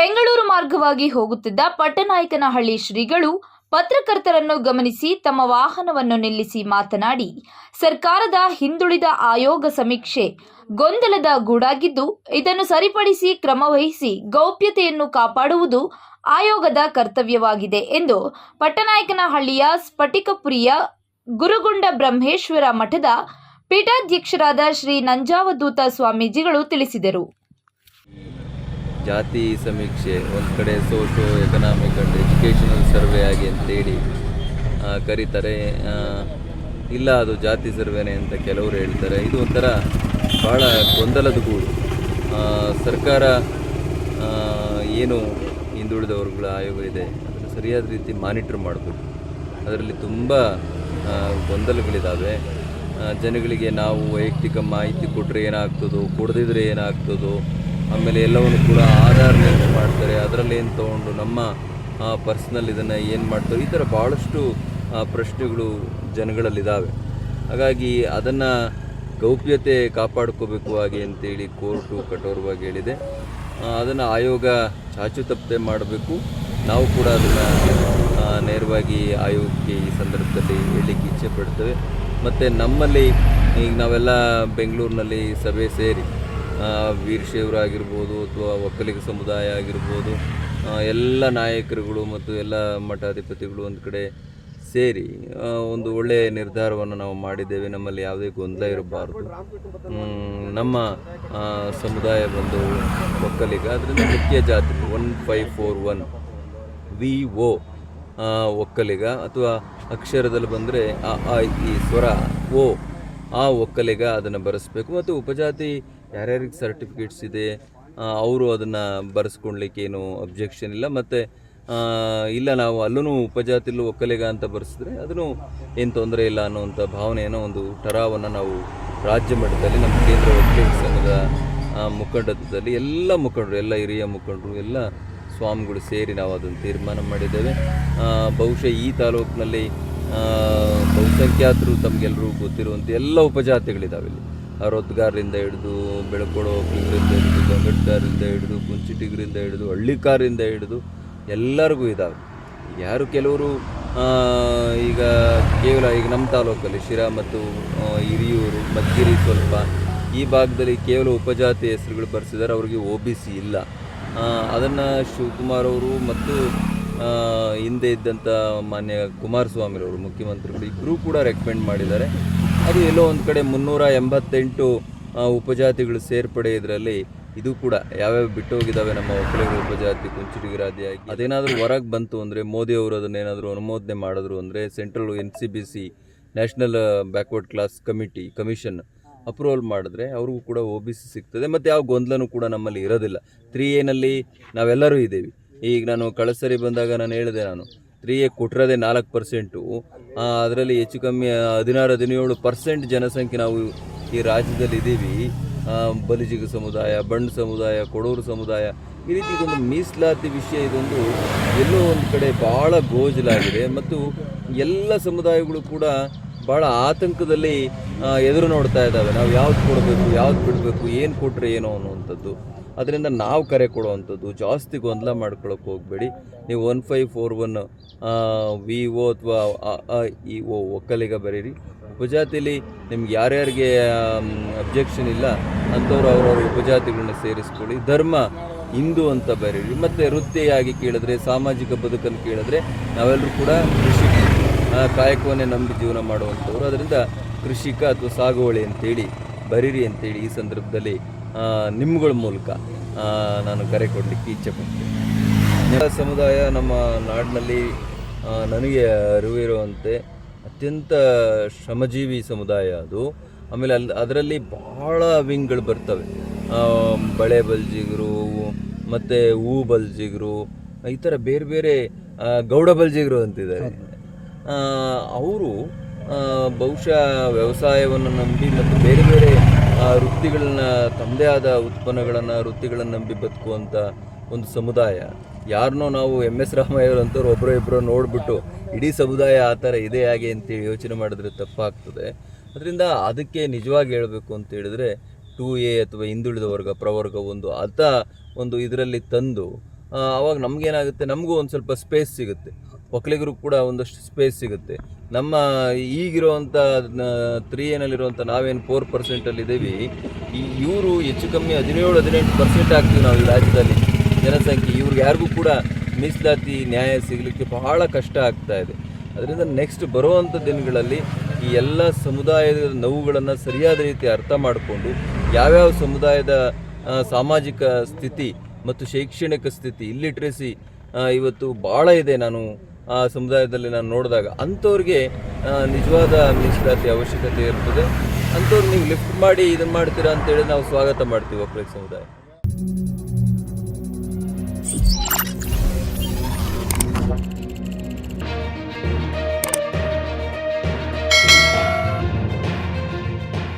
ಬೆಂಗಳೂರು ಮಾರ್ಗವಾಗಿ ಹೋಗುತ್ತಿದ್ದ ಪಟ್ಟನಾಯಕನಹಳ್ಳಿ ಶ್ರೀಗಳು ಪತ್ರಕರ್ತರನ್ನು ಗಮನಿಸಿ ತಮ್ಮ ವಾಹನವನ್ನು ನಿಲ್ಲಿಸಿ ಮಾತನಾಡಿ, ಸರ್ಕಾರದ ಹಿಂದುಳಿದ ಆಯೋಗ ಸಮೀಕ್ಷೆ ಗೊಂದಲದ ಗೂಡಾಗಿದ್ದು, ಇದನ್ನು ಸರಿಪಡಿಸಿ ಕ್ರಮವಹಿಸಿ ಗೌಪ್ಯತೆಯನ್ನು ಕಾಪಾಡುವುದು ಆಯೋಗದ ಕರ್ತವ್ಯವಾಗಿದೆ ಎಂದು ಪಟ್ಟನಾಯಕನಹಳ್ಳಿಯ ಸ್ಫಟಿಕಪುರಿಯ ಗುರುಗುಂಡ ಬ್ರಹ್ಮೇಶ್ವರ ಮಠದ ಪೀಠಾಧ್ಯಕ್ಷರಾದ ಶ್ರೀ ನಂಜಾವಧೂತ ಸ್ವಾಮೀಜಿಗಳು ತಿಳಿಸಿದರು. ಜಾತಿ ಸಮೀಕ್ಷೆ, ಒಂದು ಕಡೆ socio economic and educational survey ಆಗಿ ಅಂತೇಳಿ ಕರೀತಾರೆ. ಇಲ್ಲ, ಅದು ಜಾತಿ ಸರ್ವೆನೇ ಅಂತ ಕೆಲವರು ಹೇಳ್ತಾರೆ. ಇದು ಒಂಥರ ಭಾಳ ಗೊಂದಲದ ಗೂಡು. ಸರ್ಕಾರ ಏನು ಹಿಂದುಳಿದ ಆಯೋಗ ಇದೆ, ಅದನ್ನು ಸರಿಯಾದ ರೀತಿ ಮಾನಿಟ್ರ್ ಮಾಡಬೇಕು. ಅದರಲ್ಲಿ ತುಂಬ ಗೊಂದಲಗಳಿದ್ದಾವೆ ಜನಗಳಿಗೆ ನಾವು ವೈಯಕ್ತಿಕ ಮಾಹಿತಿ ಕೊಟ್ಟರೆ ಏನಾಗ್ತದೋ, ಕೊಡದಿದ್ರೆ ಏನಾಗ್ತದೋ ಆಮೇಲೆ ಎಲ್ಲವನ್ನು ಕೂಡ ಆಧಾರ್ ಲಿಂಕ್ ಮಾಡ್ತಾರೆ. ಅದರಲ್ಲಿ ಏನು ತೊಗೊಂಡು ನಮ್ಮ ಪರ್ಸ್ನಲ್ ಇದನ್ನು ಏನು ಮಾಡ್ತಾರೆ, ಈ ಥರ ಭಾಳಷ್ಟು ಪ್ರಶ್ನೆಗಳು ಜನಗಳಲ್ಲಿದ್ದಾವೆ ಹಾಗಾಗಿ ಅದನ್ನು ಗೌಪ್ಯತೆ ಕಾಪಾಡ್ಕೋಬೇಕು ಹಾಗೆ ಅಂತೇಳಿ ಕೋರ್ಟು ಕಠೋರವಾಗಿ ಹೇಳಿದೆ. ಅದನ್ನು ಆಯೋಗ ಚಾಚು ತಪ್ಪದೆ ಮಾಡಬೇಕು. ನಾವು ಕೂಡ ಅದನ್ನು ನೇರವಾಗಿ ಆಯೋಗಕ್ಕೆ ಈ ಸಂದರ್ಭದಲ್ಲಿ ಹೇಳಲಿಕ್ಕೆ ಇಚ್ಛೆ ಪಡ್ತೇವೆ. ಮತ್ತು ನಮ್ಮಲ್ಲಿ ಈಗ ನಾವೆಲ್ಲ ಬೆಂಗಳೂರಿನಲ್ಲಿ ಸಭೆ ಸೇರಿ ವೀರಶೈವರಾಗಿರ್ಬೋದು ಅಥವಾ ಒಕ್ಕಲಿಗ ಸಮುದಾಯ ಆಗಿರ್ಬೋದು ಎಲ್ಲ ನಾಯಕರುಗಳು ಮತ್ತು ಎಲ್ಲ ಮಠಾಧಿಪತಿಗಳು ಒಂದು ಕಡೆ ಸೇರಿ ಒಂದು ಒಳ್ಳೆಯ ನಿರ್ಧಾರವನ್ನು ನಾವು ಮಾಡಿದ್ದೇವೆ. ನಮ್ಮಲ್ಲಿ ಯಾವುದೇ ಗೊಂದಲ ಇರಬಾರ್ದು. ನಮ್ಮ ಸಮುದಾಯ ಬಂದು ಒಕ್ಕಲಿಗ, ಅದರಿಂದ ಮುಖ್ಯ ಜಾತಿ one five four one V O Vokkaliga ಅಥವಾ ಅಕ್ಷರದಲ್ಲಿ ಬಂದರೆ ಆ, ಈ ಸ್ವರ ಓ ಆ ಒಕ್ಕಲಿಗ ಅದನ್ನು ಬರೆಸ್ಬೇಕು. ಮತ್ತು ಉಪಜಾತಿ ಯಾರ್ಯಾರಿಗೆ ಸರ್ಟಿಫಿಕೇಟ್ಸ್ ಇದೆ ಅವರು ಅದನ್ನು ಬರೆಸ್ಕೊಳ್ಲಿಕ್ಕೆ ಏನು ಅಬ್ಜೆಕ್ಷನ್ ಇಲ್ಲ. ಮತ್ತು ಇಲ್ಲ, ನಾವು ಅಲ್ಲೂ ಉಪಜಾತಿಲೂ ಒಕ್ಕಲಿಗ ಅಂತ ಬರೆಸಿದ್ರೆ ಅದನ್ನು ಏನು ತೊಂದರೆ ಇಲ್ಲ ಅನ್ನುವಂಥ ಭಾವನೆಯನ್ನು ಒಂದು ಟರಾವನ್ನು ನಾವು ರಾಜ್ಯ ಮಟ್ಟದಲ್ಲಿ, ನಮ್ಮ ಕೇಂದ್ರ ಒಕ್ಕಲಿಗ ಸಂಘದ ಮುಖಂಡತ್ವದಲ್ಲಿ ಎಲ್ಲ ಮುಖಂಡರು, ಎಲ್ಲ ಹಿರಿಯ ಮುಖಂಡರು, ಎಲ್ಲ ಸ್ವಾಮಿಗಳು ಸೇರಿ ನಾವು ಅದನ್ನು ತೀರ್ಮಾನ ಮಾಡಿದ್ದೇವೆ. ಬಹುಶಃ ಈ ತಾಲೂಕಿನಲ್ಲಿ ಬಹುಸಂಖ್ಯಾತರು ತಮಗೆಲ್ಲರೂ ಗೊತ್ತಿರುವಂಥ ಎಲ್ಲ ಉಪಜಾತಿಗಳಿದ್ದಾವೆ ಇಲ್ಲಿ. ರೊದ್ಗಾರರಿಂದ ಹಿಡಿದು ಬೆಳಕೊಡೋ ಒಬ್ಬರಿಂದ ಹಿಡಿದು, ಗಂಗಟ್ಗಾರರಿಂದ ಹಿಡಿದು ಕುಂಚಿಟಿಗರಿಂದ ಹಿಡಿದು ಹಳ್ಳಿಕಾರಿಂದ ಹಿಡಿದು ಎಲ್ಲರಿಗೂ ಇದ್ದಾವೆ ಯಾರು ಕೆಲವರು ಈಗ ಕೇವಲ ಈಗ ನಮ್ಮ ತಾಲೂಕಲ್ಲಿ ಶಿರಾ ಮತ್ತು ಹಿರಿಯೂರು, ಮದ್ಗಿರಿ ಸ್ವಲ್ಪ ಈ ಭಾಗದಲ್ಲಿ ಕೇವಲ ಉಪಜಾತಿ ಹೆಸರುಗಳು ಬರೆಸಿದ್ದಾರೆ ಅವರಿಗೆ ಒ ಬಿ ಸಿ ಇಲ್ಲ. ಅದನ್ನು ಶಿವಕುಮಾರ್ ಅವರು ಮತ್ತು ಹಿಂದೆ ಇದ್ದಂಥ ಮಾನ್ಯ ಕುಮಾರಸ್ವಾಮಿರವರು ಮುಖ್ಯಮಂತ್ರಿಗಳು ಇಬ್ಬರೂ ಕೂಡ ರೆಕಮೆಂಡ್ ಮಾಡಿದ್ದಾರೆ. ಅದು ಎಲ್ಲೋ ಒಂದು ಕಡೆ ಮುನ್ನೂರ ಎಂಬತ್ತೆಂಟು ಉಪಜಾತಿಗಳು ಸೇರ್ಪಡೆ ಇದರಲ್ಲಿ ಇದು ಕೂಡ ಯಾವ್ಯಾವ ಬಿಟ್ಟು ಹೋಗಿದ್ದಾವೆ ನಮ್ಮ ಒಕ್ಕಲಿಗರ ಉಪಜಾತಿ ಕುಂಚಿಟಿಗರಾದಿಯಾಗಿ ಅದೇನಾದರೂ ಹೊರಗೆ ಬಂತು ಅಂದರೆ ಮೋದಿ ಅವರು ಅದನ್ನೇನಾದರೂ ಅನುಮೋದನೆ ಮಾಡಿದ್ರು ಅಂದರೆ central N C B C national backward class committee commission approval ಮಾಡಿದ್ರೆ ಅವ್ರಿಗೂ ಕೂಡ ಒ ಬಿ ಸಿ ಸಿಗ್ತದೆ. ಮತ್ತು ಯಾವ ಗೊಂದಲನೂ ಕೂಡ ನಮ್ಮಲ್ಲಿ ಇರೋದಿಲ್ಲ. ತ್ರೀ ಎನಲ್ಲಿ ನಾವೆಲ್ಲರೂ ಇದ್ದೀವಿ. ಈಗ ನಾನು ಕಳಸರಿ ಬಂದಾಗ ನಾನು ಹೇಳಿದೆ ನಾನು ತ್ರೀ ಎ ಕೊಟ್ಟಿರೋದೇ ನಾಲ್ಕು ಪರ್ಸೆಂಟು ಅದರಲ್ಲಿ ಹೆಚ್ಚು ಕಮ್ಮಿ ಹದಿನಾರು, ಹದಿನೇಳು ಪರ್ಸೆಂಟ್ ಜನಸಂಖ್ಯೆ ನಾವು ಈ ರಾಜ್ಯದಲ್ಲಿ ಇದ್ದೀವಿ. ಬಲಿಜಿಗ ಸಮುದಾಯ ಬಂಡ್ ಸಮುದಾಯ, ಕೊಡೂರು ಸಮುದಾಯ, ಈ ರೀತಿ ಇದೊಂದು ಮೀಸಲಾತಿ ವಿಷಯ, ಇದೊಂದು ಎಲ್ಲೋ ಒಂದು ಕಡೆ ಭಾಳ ಗೋಜಲಾಗಿದೆ. ಮತ್ತು ಎಲ್ಲ ಸಮುದಾಯಗಳು ಕೂಡ ಭಾಳ ಆತಂಕದಲ್ಲಿ ಎದುರು ನೋಡ್ತಾ ಇದ್ದಾವೆ. ನಾವು ಯಾವ್ದು ಕೊಡಬೇಕು, ಯಾವ್ದು ಬಿಡಬೇಕು, ಏನು ಕೊಟ್ಟರೆ ಏನೋ ಅನ್ನುವಂಥದ್ದು. ಅದರಿಂದ ನಾವು ಕರೆ ಕೊಡುವಂಥದ್ದು, ಜಾಸ್ತಿ ಗೊಂದಲ ಮಾಡ್ಕೊಳಕ್ಕೆ ಹೋಗಬೇಡಿ. ನೀವು one five four one V O ಅಥವಾ ಇ ಒ ಒಕ್ಕಲಿಗ ಬರೀರಿ. ಉಪಜಾತಿಲಿ ನಿಮ್ಗೆ ಯಾರ್ಯಾರಿಗೆ ಅಬ್ಜೆಕ್ಷನ್ ಇಲ್ಲ, ಅಂಥವ್ರು ಅವ್ರವ್ರ ಉಪಜಾತಿಗಳನ್ನ ಸೇರಿಸ್ಕೊಳ್ಳಿ. ಧರ್ಮ, ಹಿಂದೂ ಅಂತ ಬರೀರಿ. ಮತ್ತು ವೃತ್ತಿಯಾಗಿ ಕೇಳಿದ್ರೆ, ಸಾಮಾಜಿಕ ಬದುಕನ್ನು ಕೇಳಿದ್ರೆ, ನಾವೆಲ್ಲರೂ ಕೂಡ ಕೃಷಿ ಕಾಯಕವನ್ನೇ ನಂಬಿ ಜೀವನ ಮಾಡುವಂಥವ್ರು. ಅದರಿಂದ ಕೃಷಿಕ ಅಥವಾ ಸಾಗುವಳಿ ಅಂತೇಳಿ, ಬರೀರಿ ಅಂತೇಳಿ ಈ ಸಂದರ್ಭದಲ್ಲಿ ನಿಮ್ಗಳ ಮೂಲಕ ನಾನು ಕರೆ ಕೊಡಲಿಕ್ಕೆ ಇಚ್ಛೆ ಪಡ್ತೀನಿ. ಸಮುದಾಯ ನಮ್ಮ ನಾಡಿನಲ್ಲಿ ನನಗೆ ಅರಿವಿರುವಂತೆ ಅತ್ಯಂತ ಶ್ರಮಜೀವಿ ಸಮುದಾಯ ಅದು. ಆಮೇಲೆ ಅಲ್ಲಿ ಅದರಲ್ಲಿ ಭಾಳ ವಿಂಗ್ಗಳು ಬರ್ತವೆ. ಬಳೆ ಬಲ್ಜಿಗರು, ಮತ್ತು ಹೂ ಬಲ್ಜಿಗರು, ಈ ಥರ ಬೇರೆ ಬೇರೆ ಗೌಡ ಬಲ್ಜಿಗರು ಅಂತಿದ್ದಾರೆ. ಅವರು ಬಹುಶಃ ವ್ಯವಸಾಯವನ್ನು ನಂಬಿ ಮತ್ತು ಬೇರೆ ಬೇರೆ ಆ, ವೃತ್ತಿಗಳನ್ನ ತಮ್ಮದೇ ಆದ ಉತ್ಪನ್ನಗಳನ್ನು ವೃತ್ತಿಗಳನ್ನು ನಂಬಿ ಬದುಕುವಂಥ ಒಂದು ಸಮುದಾಯ. ಯಾರನ್ನೋ ನಾವು ಎಂ ಎಸ್ ರಾಮಯ್ಯವರು ಅಂತವ್ರು ಒಬ್ಬರೋ ಇಬ್ಬರೋ ನೋಡಿಬಿಟ್ಟು ಇಡೀ ಸಮುದಾಯ ಆ ಥರ ಇದೆ ಹಾಗೆ ಅಂತೇಳಿ ಯೋಚನೆ ಮಾಡಿದ್ರೆ ತಪ್ಪಾಗ್ತದೆ. ಅದರಿಂದ ಅದಕ್ಕೆ ನಿಜವಾಗಿ ಹೇಳಬೇಕು ಅಂತ ಹೇಳಿದ್ರೆ ಟೂ ಎ ಅಥವಾ ಹಿಂದುಳಿದ ವರ್ಗ ಪ್ರವರ್ಗ ಒಂದು ಅಂಥ ಒಂದು ಇದರಲ್ಲಿ ತಂದು ಆವಾಗ ನಮಗೇನಾಗುತ್ತೆ ನಮಗೂ ಒಂದು ಸ್ವಲ್ಪ ಸ್ಪೇಸ್ ಸಿಗುತ್ತೆ. ಒಕ್ಕಲಿಗರು ಕೂಡ ಒಂದಷ್ಟು ಸ್ಪೇಸ್ ಸಿಗುತ್ತೆ. ನಮ್ಮ ಈಗಿರುವಂಥ ತ್ರೀ ಏನಲ್ಲಿರುವಂಥ ನಾವೇನು ಫೋರ್ ಪರ್ಸೆಂಟಲ್ಲಿ ಇದ್ದೀವಿ ಈ ಇವರು ಹೆಚ್ಚು ಕಮ್ಮಿ ಹದಿನೇಳು, ಹದಿನೆಂಟು ಪರ್ಸೆಂಟ್ ಆಗ್ತೀವಿ ನಾವು ಈ ರಾಜ್ಯದಲ್ಲಿ. ಜನಸಂಖ್ಯೆ, ಇವ್ರಿಗೆ ಯಾರಿಗೂ ಕೂಡ ಮೀಸಲಾತಿ, ನ್ಯಾಯ ಸಿಗಲಿಕ್ಕೆ ಬಹಳ ಕಷ್ಟ ಆಗ್ತಾ ಇದೆ. ಅದರಿಂದ ನೆಕ್ಸ್ಟ್ ಬರುವಂಥ ದಿನಗಳಲ್ಲಿ ಈ ಎಲ್ಲ ಸಮುದಾಯದ ನೋವುಗಳನ್ನು ಸರಿಯಾದ ರೀತಿ ಅರ್ಥ ಮಾಡಿಕೊಂಡು, ಯಾವ್ಯಾವ ಸಮುದಾಯದ ಸಾಮಾಜಿಕ ಸ್ಥಿತಿ ಮತ್ತು ಶೈಕ್ಷಣಿಕ ಸ್ಥಿತಿ ಇಲ್ಲಿಟ್ರೆಸಿ ಇವತ್ತು ಭಾಳ ಇದೆ ನಾನು ಆ ಸಮುದಾಯದಲ್ಲಿ ನಾನು ನೋಡಿದಾಗ ಅಂಥವ್ರಿಗೆ ನಿಜವಾದ ಮೀಸಲಾತಿ ಅವಶ್ಯಕತೆ ಇರ್ತದೆ. ಅಂಥವ್ರು ನೀವು ಲಿಫ್ಟ್ ಮಾಡಿ ಇದನ್ನು ಮಾಡ್ತೀರಾ ಅಂತೇಳಿ ನಾವು ಸ್ವಾಗತ ಮಾಡ್ತೀವಿ ಒಕ್ಕಲಿಗ ಸಮುದಾಯ.